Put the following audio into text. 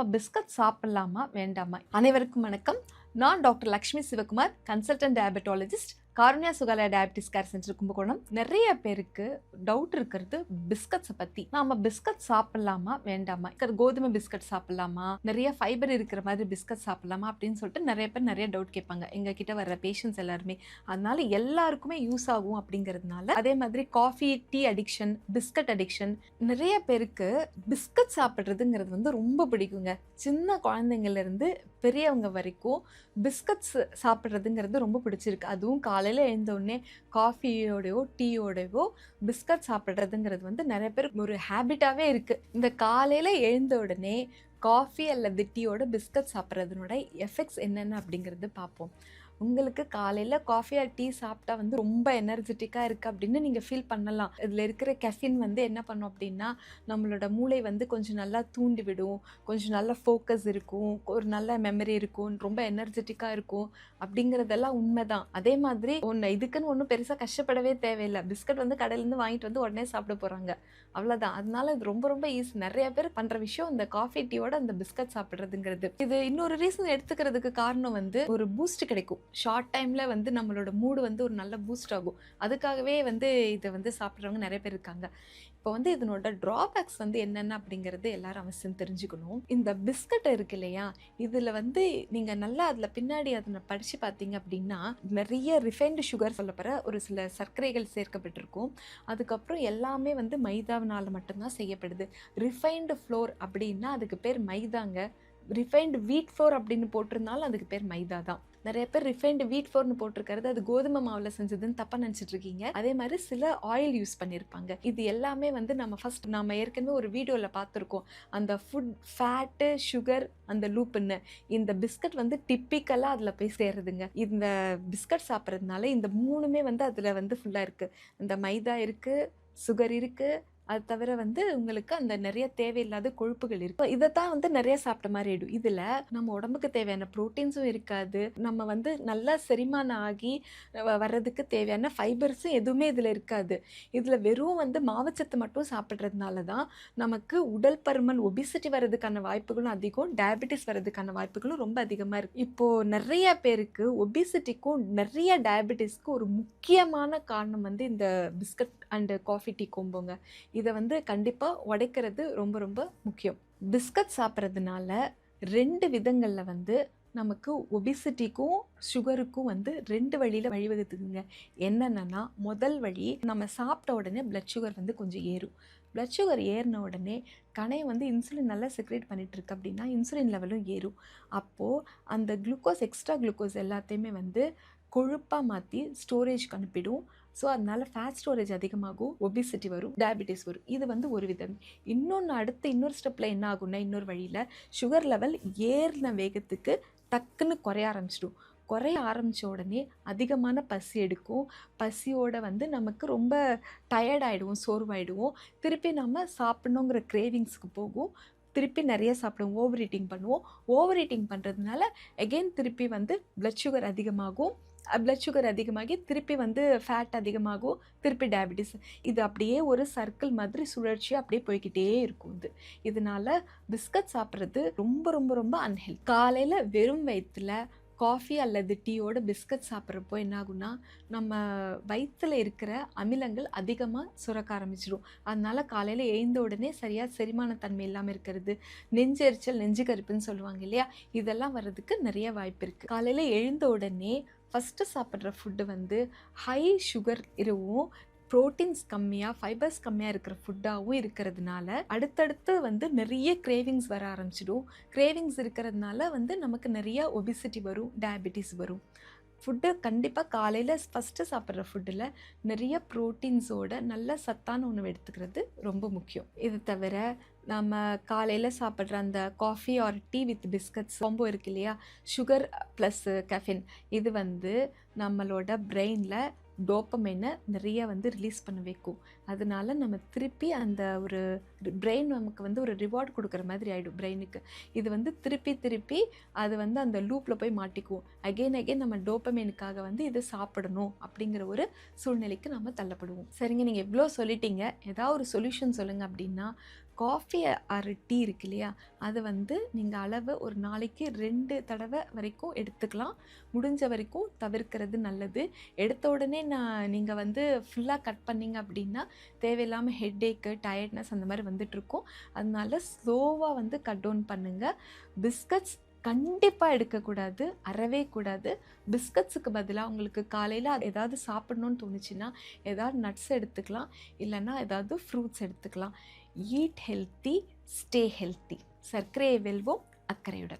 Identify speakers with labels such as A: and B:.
A: இப்போ பிஸ்கட் சாப்பிடலாமா வேண்டாமா? அனைவருக்கும் வணக்கம். நான் doctor Lakshmi Sivakumar consultant diabetologist Karunya Sukhalaya diabetes care center Kumbakonam நிறைய பேருக்கு டவுட் இருக்கிறது பிஸ்கட்ஸை பற்றி நாம பிஸ்கட் சாப்பிடலாமா வேண்டாமா? இருக்கிற கோதுமை பிஸ்கட் சாப்பிடலாமா? நிறைய ஃபைபர் இருக்கிற மாதிரி பிஸ்கட் சாப்பிடலாமா? அப்படின்னு சொல்லிட்டு நிறைய பேர் நிறைய டவுட் கேட்பாங்க. எங்க கிட்ட வர்ற பேஷண்ட்ஸ் எல்லாருமே. அதனால எல்லாருக்குமே யூஸ் ஆகும் அப்படிங்கிறதுனால அதே மாதிரி coffee tea addiction biscuit addiction நிறைய பேருக்கு பிஸ்கட் சாப்பிட்றதுங்கிறது வந்து ரொம்ப பிடிக்குங்க. சின்ன குழந்தைங்கள்ல இருந்து பெரியவங்க வரைக்கும் பிஸ்கட்ஸ் சாப்பிட்றதுங்கிறது ரொம்ப பிடிச்சிருக்கு. அதுவும் காலையில் எழுந்த உடனே காஃபியோடையோ டீயோடையோ பிஸ்கட் சாப்பிட்றதுங்கிறது வந்து நிறைய பேர் ஒரு ஹேபிட்டாகவே இருக்குது இந்த காலையில் எழுந்த உடனே காஃபி அல்லது டீயோட பிஸ்கட் சாப்பிட்றதுனோட எஃபெக்ட்ஸ் என்னென்ன அப்படிங்கிறது பார்ப்போம். உங்களுக்கு காலையில் காஃபி ஆர் டீ சாப்பிட்டா வந்து ரொம்ப எனர்ஜெட்டிக்காக இருக்குது அப்படின்னு நீங்கள் ஃபீல் பண்ணலாம். இதில் இருக்கிற கெஃபின் வந்து என்ன பண்ணும் அப்படின்னா நம்மளோட மூளை வந்து கொஞ்சம் நல்லா தூண்டி விடும் கொஞ்சம் நல்ல ஃபோக்கஸ் இருக்கும் ஒரு நல்ல மெமரி இருக்கும் ரொம்ப எனர்ஜெட்டிக்காக இருக்கும் அப்படிங்கிறதெல்லாம் உண்மைதான். அதே மாதிரி ஒன்று இதுக்குன்னு ஒன்றும் பெருசாக கஷ்டப்படவே தேவையில்லை. பிஸ்கட் வந்து கடையிலேருந்து வாங்கிட்டு வந்து உடனே சாப்பிட போகிறாங்க அவ்வளோதான் அதனால இது ரொம்ப ரொம்ப ஈஸி நிறைய பேர் பண்ணுற விஷயம் இந்த காஃபி டீயோட அந்த பிஸ்கட் சாப்பிட்றதுங்கிறது. இது இன்னொரு ரீசன் எடுத்துக்கிறதுக்கு காரணம் வந்து ஒரு பூஸ்ட் கிடைக்கும். ஷார்ட் டைமில் வந்து நம்மளோட மூடு வந்து ஒரு நல்ல பூஸ்ட் ஆகும். அதுக்காகவே வந்து இதை வந்து சாப்பிட்றவங்க நிறைய பேர் இருக்காங்க. இப்போ வந்து இதனோட ட்ராபேக்ஸ் வந்து என்னென்ன அப்படிங்கிறது எல்லாரும் அவசியம் தெரிஞ்சுக்கணும். இந்த பிஸ்கட் இருக்கு இல்லையா? இதில் வந்து நீங்கள் நல்லா அதில் பின்னாடி அதில் படித்து பார்த்தீங்க அப்படின்னா நிறைய ரிஃபைன்டு சுகர் சொல்லப்படுற ஒரு சில சர்க்கரைகள் சேர்க்கப்பட்டிருக்கும். அதுக்கப்புறம் எல்லாமே வந்து மைதாவினால் மட்டும்தான் செய்யப்படுது. ரிஃபைன்டு ஃப்ளோர் அப்படின்னா அதுக்கு பேர் மைதாங்க. ரிஃபைன்டு வீட் ஃப்ளோர் அப்படின்னு போட்டிருந்தாலும் அதுக்கு பேர் மைதா தான். நிறைய பேர் ரிஃபைன்டு வீட் ஃபோர்னு போட்டிருக்கிறது அது கோதுமை மாவில் செஞ்சதுன்னு தப்பாக நினச்சிட்டு இருக்கீங்க அதே மாதிரி சில ஆயில் யூஸ் பண்ணியிருப்பாங்க இது எல்லாமே வந்து நம்ம ஃபர்ஸ்ட் நம்ம ஏற்கனவே ஒரு வீடியோவில் பார்த்துருக்கோம். அந்த ஃபுட் ஃபேட்டு சுகர் அந்த லூப்புன்னு இந்த பிஸ்கட் வந்து டிப்பிக்கலாக அதில் போய் சேருதுங்க. இந்த பிஸ்கட் சாப்பிட்றதுனால இந்த மூணுமே வந்து அதில் வந்து ஃபுல்லாக இருக்குது இந்த மைதா இருக்குது சுகர் இருக்குது அது தவிர வந்து உங்களுக்கு அந்த நிறைய தேவையில்லாத கொழுப்புகள் இருக்கு. தான் வந்து நிறைய சாப்பிட்ட மாதிரி ஆயிடும். இதில் நம்ம உடம்புக்கு தேவையான ப்ரோட்டீன்ஸும் இருக்காது. நம்ம வந்து நல்லா செரிமானம் ஆகி வ- வர்றதுக்கு தேவையான ஃபைபர்ஸும் எதுவுமே இதில் இருக்காது. இதில் வெறும் வந்து மாவுச்சத்து மட்டும் சாப்பிட்றதுனால தான் நமக்கு உடல் பருமன் ஒபிசிட்டி வர்றதுக்கான வாய்ப்புகளும் அதிகம். டயபெட்டிஸ் வர்றதுக்கான வாய்ப்புகளும் ரொம்ப அதிகமாக இருக்குது இப்போது நிறைய பேருக்கு ஒபிசிட்டிக்கும் நிறைய டயபெட்டிஸ்க்கும் ஒரு முக்கியமான காரணம் வந்து இந்த பிஸ்கட் அண்டு காஃபி டீ கொம்புங்க. இதை வந்து கண்டிப்பாக உடைக்கிறது ரொம்ப ரொம்ப முக்கியம். பிஸ்கட் சாப்பிட்றதுனால ரெண்டு விதங்களில் வந்து நமக்கு ஒபிசிட்டிக்கும் சுகருக்கும் வந்து ரெண்டு வழியில் வழிவகுத்துக்குங்க என்னென்னா முதல் வழி நம்ம சாப்பிட்ட உடனே பிளட் சுகர் வந்து கொஞ்சம் ஏறும். பிளட் சுகர் ஏறின உடனே கணை வந்து இன்சுலின் நல்லா செக்ரேட் பண்ணிகிட்ருக்கு அப்படின்னா இன்சுலின் லெவலும் ஏறும். அப்போது அந்த குளுக்கோஸ் எக்ஸ்ட்ரா குளுக்கோஸ் எல்லாத்தையுமே வந்து கொழுப்பாக மாற்றி ஸ்டோரேஜ்க்கு அனுப்பிடும். ஸோ அதனால ஃபேட் ஸ்டோரேஜ் அதிகமாகும் ஒபிசிட்டி வரும் டயபிட்டிஸ் வரும். இது வந்து ஒரு விதம். இன்னொன்று அடுத்து இன்னொரு ஸ்டெப்பில் என்ன ஆகும்னா இன்னொரு வழியில் சுகர் லெவல் ஏறின வேகத்துக்கு டக்குன்னு குறைய ஆரம்பிச்சிடும். குறைய ஆரம்பித்த உடனே அதிகமான பசி எடுக்கும். பசியோட வந்து நமக்கு ரொம்ப டயர்டாயிடுவோம் சோர்வாயிடுவோம். திருப்பி நம்ம சாப்பிட்ணுங்கிற கிரேவிங்ஸுக்கு போகும். திருப்பி நிறைய சாப்பிடுவோம் ஓவர் ஈட்டிங் பண்ணுவோம். ஓவர் ஈட்டிங் பண்ணுறதுனால எகெயின் திருப்பி வந்து பிளட் சுகர் அதிகமாகும். பிளட் சுகர் அதிகமாகி திருப்பி வந்து ஃபேட் அதிகமாகும் திருப்பி டயபிட்டிஸ் இது அப்படியே ஒரு சர்க்கிள் மாதிரி சுழற்சி அப்படியே போய்க்கிட்டே இருக்கும் இது. இதனால பிஸ்கட் சாப்பிட்றது ரொம்ப ரொம்ப ரொம்ப அன்ஹெல்த் காலையில் வெறும் வயிற்றுல காஃபி அல்லது டீயோட பிஸ்கட் சாப்பிட்றப்போ என்னாகும்னா நம்ம வயிற்றில் இருக்கிற அமிலங்கள் அதிகமாக சுரக்க ஆரம்பிச்சிடும் அதனால காலையில் எழுந்த உடனே சரியாக செரிமானத்தன்மை இல்லாமல் இருக்கிறது நெஞ்செரிச்சல் நெஞ்சு கருப்புன்னு சொல்லுவாங்க இல்லையா? இதெல்லாம் வர்றதுக்கு நிறைய வாய்ப்பு இருக்குது காலையில் எழுந்த உடனே ஃபஸ்ட்டு சாப்பிட்ற ஃபுட்டு வந்து ஹை சுகர் இருவும் ப்ரோட்டீன்ஸ் கம்மியாக ஃபைபர்ஸ் கம்மியாக இருக்கிற ஃபுட்டாகவும் இருக்கிறதுனால அடுத்தடுத்து வந்து நிறைய கிரேவிங்ஸ் வர ஆரம்பிச்சிடும். கிரேவிங்ஸ் இருக்கிறதுனால வந்து நமக்கு நிறையா ஒபிசிட்டி வரும் டயபிட்டிஸ் வரும். ஃபுட்டு கண்டிப்பாக காலையில் ஃபஸ்ட்டு சாப்பிட்ற ஃபுட்டில் நிறைய ப்ரோட்டீன்ஸோட நல்ல சத்தான உணவு எடுத்துக்கிறது ரொம்ப முக்கியம். இது தவிர நம்ம காலையில் சாப்பிட்ற அந்த coffee or tea with biscuits ரொம்ப இருக்கு இல்லையா? சுகர் ப்ளஸ் கஃபின் இது வந்து நம்மளோட பிரெயினில் டோப்பமைனை நிறைய வந்து ரிலீஸ் பண்ண வைக்கும். அதனால நம்ம திருப்பி அந்த ஒரு பிரெயின் நமக்கு வந்து ஒரு ரிவார்ட் கொடுக்குற மாதிரி ஆகிடும் பிரெயினுக்கு இது வந்து திருப்பி திருப்பி அது வந்து அந்த லூப்பில் போய் மாட்டிக்குவோம் அகெயின் அகெயின் நம்ம டோப்பமைனுக்காக வந்து இது சாப்பிடணும் அப்படிங்கிற ஒரு சூழ்நிலைக்கு நம்ம தள்ளப்படுவோம். சரிங்க நீங்கள் இவ்வளோ சொல்லிட்டீங்க. ஏதாவது ஒரு சொல்யூஷன் சொல்லுங்கள் அப்படின்னா காஃபி ஆர் டீ இருக்கு இல்லையா? அது வந்து நீங்கள் அளவு ஒரு நாளைக்கு ரெண்டு தடவை வரைக்கும் எடுத்துக்கலாம். முடிஞ்ச வரைக்கும் தவிர்க்கிறது நல்லது. எடுத்த உடனே நான் நீங்கள் வந்து ஃபுல்லாக கட் பண்ணிங்க அப்படின்னா தேவையில்லாமல் ஹெட்டேக்கு டயர்ட்னஸ் அந்த மாதிரி வந்துட்டுருக்கும். அதனால ஸ்லோவாக வந்து கட் டவுன் பண்ணுங்கள் பிஸ்கட்ஸ் கண்டிப்பாக எடுக்கக்கூடாது அறவே கூடாது. பிஸ்கட்ஸுக்கு பதிலாக உங்களுக்கு காலையில் அது ஏதாவது சாப்பிட்ணுன்னு தோணுச்சுன்னா ஏதாவது நட்ஸ் எடுத்துக்கலாம். இல்லைன்னா ஏதாவது ஃப்ரூட்ஸ் எடுத்துக்கலாம். ಈಟ್ ಹೆಲ್ತಿ സ്റ്റേ ഹെൽത്തി സർക്കരയെ വെൽവും അക്കരയുടെ